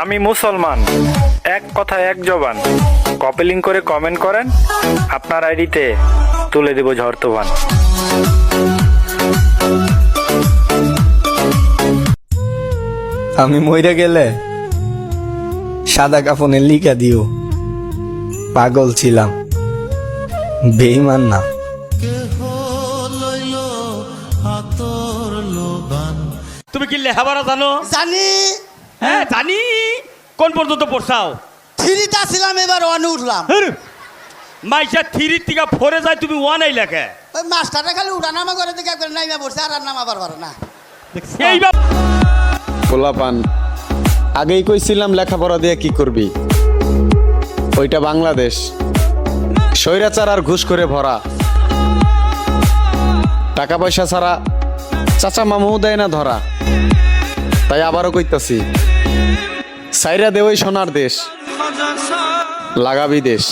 আমি মুসলমান। এক কথা এক জবান। কপিলিং করে কমেন্ট করেন। আপনার আইডিতে তুলে দেব ঝড় তুফান। আমি মইরা গেলে সাদা কাফনের লিখা দিও। পাগল ছিলাম। বেইমান না। তুমি কি লেখাপড়া জানো? জানি। হ্যাঁ জানি। কোন পর্যন্ত পড়ছাও? থ্রিটা ছিলাম এবার ওয়ানে উঠলাম। মাইসা থ্রি থেকে ফোরে যায় তুমি ওয়ান আই লেখে। ওই মাস্টারটা খালি উঠানামা করে দিকে একবার নাইমা পড়ছে আর আর নামাবার পারে না। এই পোলাপান আগেই কইছিলাম লেখাপড়া দিয়ে কি করবি? ওইটা বাংলাদেশ। স্বৈরাচার আর ঘুষ করে ভরা। টাকা পয়সা ছাড়া চাচা মামু দেয় না ধরা। তাই আবারও কইতাছি সাইরা দেওয়াই সোনার দেশ লাগাবি দেশ।